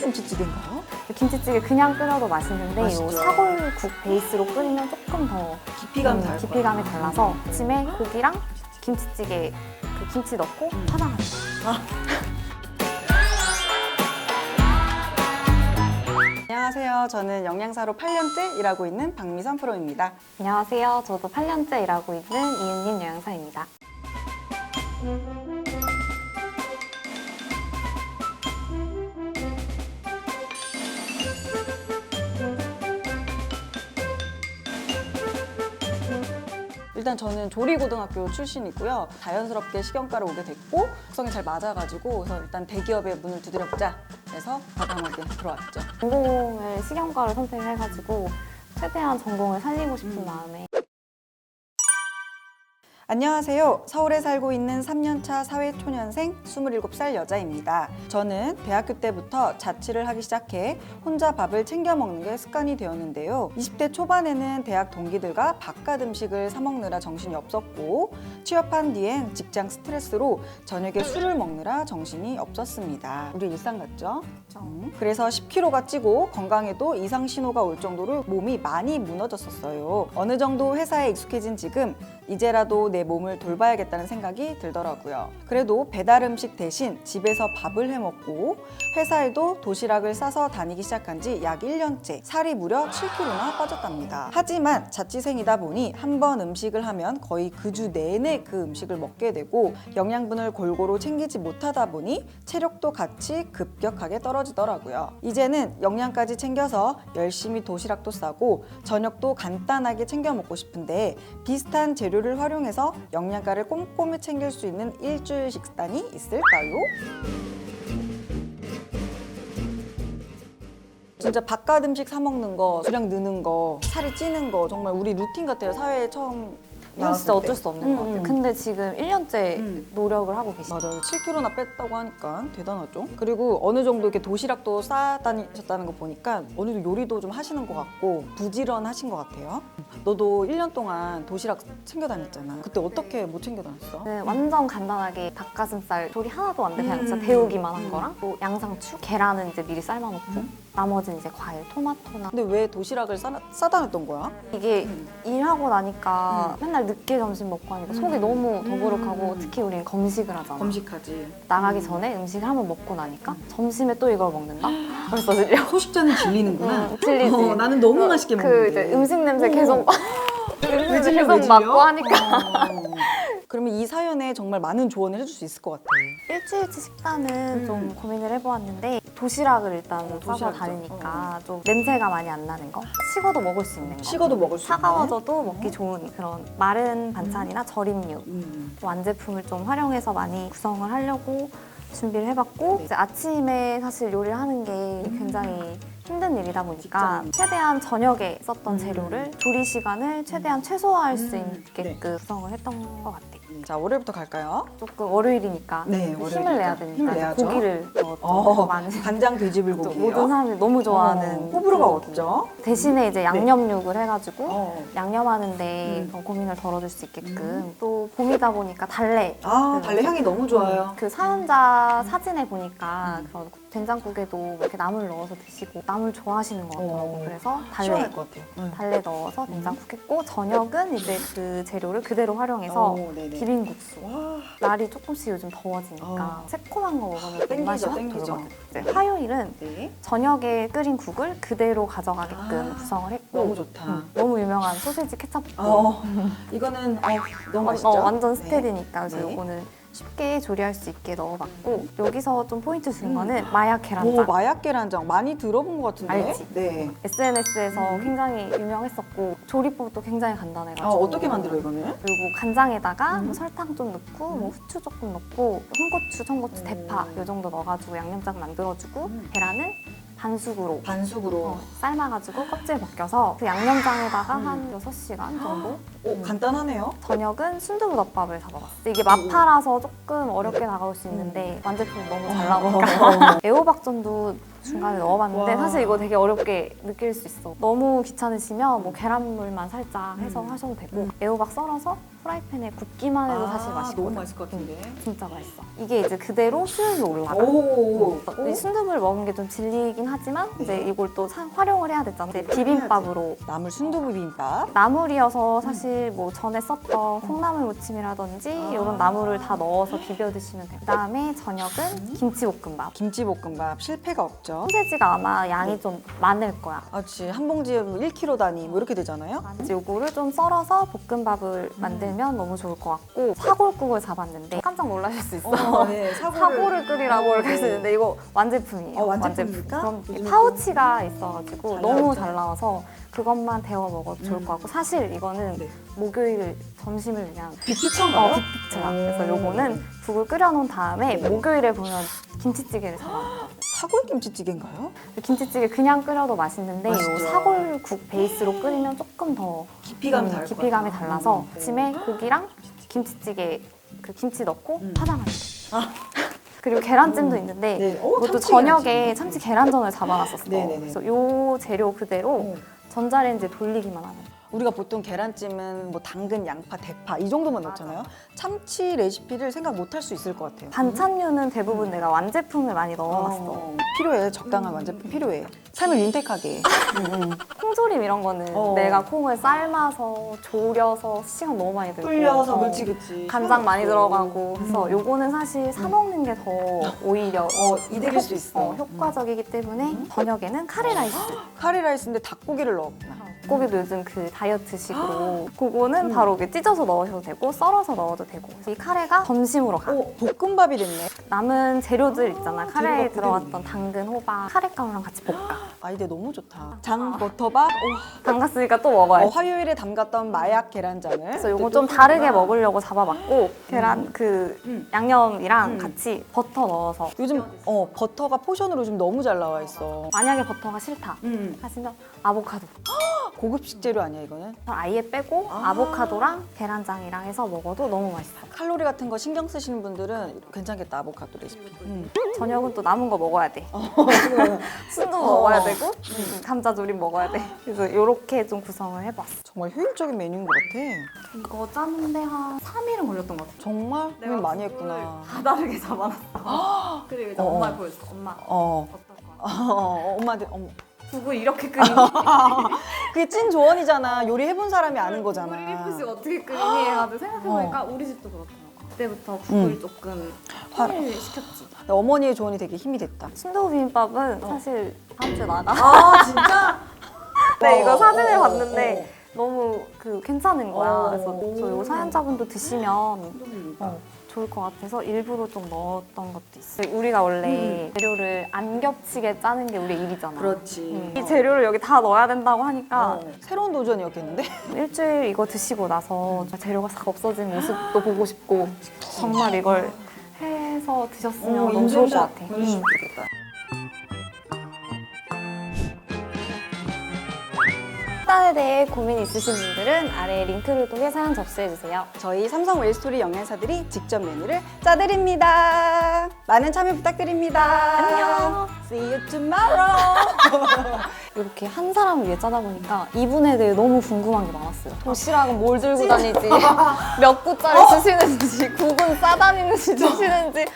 김치찌개인가요? 김치찌개 그냥 끓여도 맛있는데 이 맛있죠. 사골국 베이스로 끓이면 조금 더 깊이감이 음, 다를 깊이감이. 달라서 아침에 고기랑 김치찌개 그 김치 넣고 음. 파당하는 안녕하세요. 저는 영양사로 8년째 일하고 있는 박미선 프로입니다. 안녕하세요. 저도 8년째 일하고 있는 이은님 영양사입니다. 일단 저는 조리고등학교 출신이고요. 자연스럽게 식용과를 오게 됐고 특성이 잘 맞아가지고 그래서 일단 대기업에 문을 두드려보자 해서 과감하게 들어왔죠. 전공을 식용과를 선택해가지고 최대한 전공을 살리고 음. 싶은 마음에 안녕하세요. 서울에 살고 있는 3년차 사회초년생 27살 여자입니다. 저는 대학교 때부터 자취를 하기 시작해 혼자 밥을 챙겨 먹는 게 습관이 되었는데요. 20대 초반에는 대학 동기들과 바깥 음식을 사 먹느라 정신이 없었고 취업한 뒤엔 직장 스트레스로 저녁에 술을 먹느라 정신이 없었습니다. 우리 일상 같죠? 음, 그래서 10kg가 찌고 건강에도 이상 신호가 올 정도로 몸이 많이 무너졌었어요. 어느 정도 회사에 익숙해진 지금 이제라도 내 몸을 돌봐야겠다는 생각이 들더라고요. 그래도 배달 음식 대신 집에서 밥을 해 먹고 회사에도 도시락을 싸서 다니기 시작한 지 약 1년째 살이 무려 7kg나 빠졌답니다. 하지만 자취생이다 보니 한 번 음식을 하면 거의 그 주 내내 그 음식을 먹게 되고 영양분을 골고루 챙기지 못하다 보니 체력도 같이 급격하게 떨어지더라고요. 이제는 영양까지 챙겨서 열심히 도시락도 싸고 저녁도 간단하게 챙겨 먹고 싶은데 비슷한 재료 를 활용해서 영양가를 꼼꼼히 챙길 수 있는 일주일 식단이 있을까요? 진짜 바깥 음식 사 먹는 거, 수량 느는 거, 살이 찌는 거 정말 우리 루틴 같아요. 사회에 처음 이건 진짜. 어쩔 수 없는 음, 것 같아요. 음. 근데 지금 1년째 음. 노력을 하고 계시죠. 맞아요. 7kg나 뺐다고 하니까 대단하죠. 그리고 어느 정도 이렇게 도시락도 싸다니셨다는 거 보니까 어느 정도 요리도 좀 하시는 것 같고 부지런하신 것 같아요. 너도 1년 동안 도시락 챙겨 다녔잖아. 그때 어떻게 못 챙겨 다녔어? 네, 완전 간단하게 닭가슴살 조리 하나도 안 돼. 그냥 진짜 음. 데우기만 한 음. 거랑 또 양상추, 계란은 이제 미리 삶아놓고 나머지는 이제 과일, 토마토나 근데 왜 도시락을 싸, 싸다녔던 거야? 이게 음. 일하고 나니까 맨날 늦게 점심 먹고 하니까 속이 음. 너무 더부룩하고 음. 특히 우리는 검식을 하잖아. 검식하지. 나가기 전에 음식을 한번 먹고 나니까 점심에 또 이걸 먹는다? 벌써 질려. 소식자는 질리는구나. 응, 질리지. 어, 나는 너무 맛있게 그 먹는데. 이제 음식 냄새 오. 계속 음식 왜 냄새 계속? 맡고 하니까 어. 그러면 이 사연에 정말 많은 조언을 해줄 수 있을 것 같아. 일주일치 식단은 음. 좀 고민을 해보았는데 도시락을 일단 싸서 도시락이죠. 다니니까 좀 냄새가 많이 안 나는 거 식어도 먹을 수 있는 거 식어도 먹을 수 있는. 차가워져도 먹기 좋은 그런 마른 반찬이나 절임류 음. 완제품을 좀 활용해서 많이 구성을 하려고 준비를 해봤고 이제 아침에 사실 요리를 하는 게 굉장히 힘든 일이다 보니까 직장. 최대한 저녁에 썼던 음. 재료를 조리 시간을 최대한 최소화할 수 음. 있게끔 구성을 했던 것 같아요. 자, 월요일부터 갈까요? 조금 월요일이니까 네, 힘을 월요일이니까. 내야 되니까 힘을 내야죠. 고기를 넣었죠. 어, 많이 간장 돼지불고기예요. 모든 사람들이 너무 좋아하는 어, 호불호가 그거거든요. 없죠. 대신에 이제 양념육을 해가지고 어. 양념하는데 음. 더 고민을 덜어줄 수 있게끔 또 봄이다 보니까 달래 아, 그 달래 향이 너무 좋아요. 그 사연자 사진에 보니까 그런 된장국에도 이렇게 나물 넣어서 드시고 나물 좋아하시는 것 같더라고 요. 어. 그래서 달래 시원할 것 같아요. 응. 달래 넣어서 된장국 했고 저녁은 이제 그 재료를 그대로 활용해서 어, 네네. 비빔국수. 와, 날이 조금씩 요즘 더워지니까 어. 새콤한 거 먹으면 땡기죠, 입맛이 확 땡기죠. 돌거든요. 이제 화요일은 네. 저녁에 끓인 국을 그대로 가져가게끔 아, 구성을 했고 너무 좋다. 음, 너무 유명한 소세지 볶음 어, 이거는 어, 너무 맛있죠? 어, 완전 네. 스테디니까 그래서 네. 요거는 쉽게 조리할 수 있게 넣어봤고 여기서 좀 포인트 주는 음. 거는 마약 오, 계란장 마약 계란장 많이 들어본 것 같은데? 알지? 네. SNS에서 음. 굉장히 유명했었고 조리법도 굉장히 간단해가지고 아, 어떻게 만들어 이거는? 그리고 간장에다가 음. 뭐 설탕 좀 넣고 음. 뭐 후추 조금 넣고 홍고추, 청고추, 음. 대파 요 정도 넣어가지고 양념장 만들어주고 음. 계란은 반숙으로 반숙으로. 어, 삶아가지고 껍질 벗겨서 그 양념장에다가 음. 한 6시간 정도 오, 간단하네요. 저녁은 순두부덮밥을 잡아봤어요. 이게 마파라서 조금 어렵게 다가올 수 있는데 완제품 너무 잘 어, 나오니까 애호박전도 중간에 넣어봤는데 와. 사실 이거 되게 어렵게 느낄 수 있어. 너무 귀찮으시면 뭐 계란물만 살짝 해서 하셔도 되고 애호박 썰어서 프라이팬에 굽기만 해도 사실 맛있거든. 아, 너무 맛있을 것 같은데. 진짜 맛있어. 이게 이제 그대로 수율로 올라가. 오. 이 순두부를 먹은 게좀 질리긴 하지만 이제 이걸 또 사- 활용을 해야 되잖아. 이제 비빔밥으로 나물 순두부 비빔밥. 나물이어서 사실 뭐 전에 썼던 콩나물 무침이라든지 아. 이런 나물을 다 넣어서 비벼 드시면 돼요. 그다음에 저녁은 김치볶음밥. 김치볶음밥 실패가 없죠. 소세지가 아마 양이 좀 많을 거야. 아, 그치. 한 봉지에 뭐 1kg 단위 뭐 이렇게 되잖아요. 이제 요거를 좀 썰어서 볶음밥을 만들면 너무 좋을 것 같고 사골국을 잡았는데 깜짝 놀라실 수 있어. 네. 사골을 끓이라고 어, 이렇게 네. 하시는데 이거 완제품이에요. 어, 완제품입니까? 그럼 파우치가 있어가지고 잘 너무 나왔죠? 잘 나와서 그것만 데워 먹어도 좋을 것 같고 사실 이거는 네. 목요일 점심을 위한 빅피처인가요? 어, 빅픽처야. 그래서 요거는 국을 끓여놓은 다음에 네. 목요일에 보면 김치찌개를 잡아요. 사골 김치찌개인가요? 김치찌개 그냥 끓여도 맛있는데 맛있죠. 요 사골국 베이스로 끓이면 조금 더 깊이감이 음, 다를 것 깊이감이 같아요. 달라서 음. 아침에 고기랑 김치찌개 그 김치 넣고 음. 파장하면 돼. 그리고 계란찜도 있는데 네. 오, 이것도 참치 저녁에 계란찜. 참치 계란전을 잡아놨었어. 네네네. 그래서 요 재료 그대로 어. 전자레인지에 돌리기만 하면 돼. 우리가 보통 계란찜은 뭐 당근, 양파, 대파 이 정도만 넣잖아요. 참치 레시피를 생각 못 할 수 있을 것 같아요. 반찬류는 대부분 내가 완제품을 많이 넣어놨어. 어, 필요해. 적당한 완제품 필요해. 삶을 윤택하게. 음, 음. 콩조림 이런 거는 어. 내가 콩을 삶아서 졸여서 시간 너무 많이 들고 불려서 어. 그렇지 그렇지. 간장 많이 들어가고 그래서 음. 요거는 사실 사 먹는 게 더 오히려 어, 이득일 수 있어. 어, 효과적이기 때문에 저녁에는 카레 라이스 카레 라이스인데 닭고기를 넣었구나. 고기도 요즘 그 다이어트식으로 그거는 바로 이렇게 찢어서 넣으셔도 되고 썰어서 넣어도 되고 이 카레가 점심으로 가 오, 볶음밥이 됐네. 남은 재료들 있잖아 카레에 재료가 들어갔던 당근, 호박, 카레가루랑 같이 볶아 아이디어 너무 좋다. 장 버터밥. 오, 담갔으니까 또 어, 먹어야지 화요일에 담갔던 마약 계란장을. 그래서 요거 좀 다르게 먹으려고 잡아봤고 계란 그 음. 양념이랑 음. 같이 버터 넣어서 요즘 어 버터가 포션으로 좀 너무 잘 나와 있어. 만약에 버터가 싫다 음. 하시면 아보카도 고급 식재료 아니야 이거는? 아예 빼고 아. 아. 보카도랑 계란장이랑 해서 먹어도 너무 맛있어 칼로리 같은 거 신경 쓰시는 분들은 괜찮겠다 아보카도 레시피. 음. 저녁은 또 남은 거 먹어야 돼 순두 어. 먹어야 되고 음, 감자 조림 먹어야 돼 그래서 이렇게 좀 구성을 해봤어 정말 효율적인 메뉴인 것 같아. 이거 짜는데 한 3일은 걸렸던 것 같아 정말 내가 고민 많이 했구나. 다 다르게 잡아놨어 그리고 이제 어. 엄마를 보여줬어 엄마 어, 어떨 거야 어 엄마한테 어머. 국을 이렇게 끓이니 그게 찐 조언이잖아. 요리 해본 사람이 아는 거잖아. 우리 일프식 어떻게 끓이니 해가지고 생각해보니까 우리 집도 그렇더라고 그때부터 국을 음. 조금 화- 통일 시켰지 어머니의 조언이 되게 힘이 됐다. 순두부 비빔밥은 사실 다음 주에 나가 아 진짜? 네, 이거 어, 사진을 어, 봤는데 너무 그 괜찮은 거야. 어. 그래서 저 이거 사연자분도 드시면 어. 어, 좋을 것 같아서 일부러 좀 넣었던 것도 있어. 우리가 원래 재료를 안 겹치게 짜는 게 우리 일이잖아. 그렇지. 음. 이 재료를 여기 다 넣어야 된다고 하니까 어, 새로운 도전이었겠는데? 일주일 이거 드시고 나서 재료가 싹 없어진 모습도 보고 싶고 정말 이걸 해서 드셨으면 어, 너무 좋을 것 인증샷 같아. 음. 식단에 대해 고민 있으신 분들은 아래 링크를 통해 사연 접수해주세요. 저희 삼성 웰스토리 영양사들이 직접 메뉴를 짜드립니다. 많은 참여 부탁드립니다. 안녕. See you tomorrow. 이렇게 한 사람을 위해 짜다 보니까 이분에 대해 너무 궁금한 게 많았어요. 도시락은 뭘 들고 다니지? 몇 구짜리 쓰시는지, 국은 싸다니는지 주시는지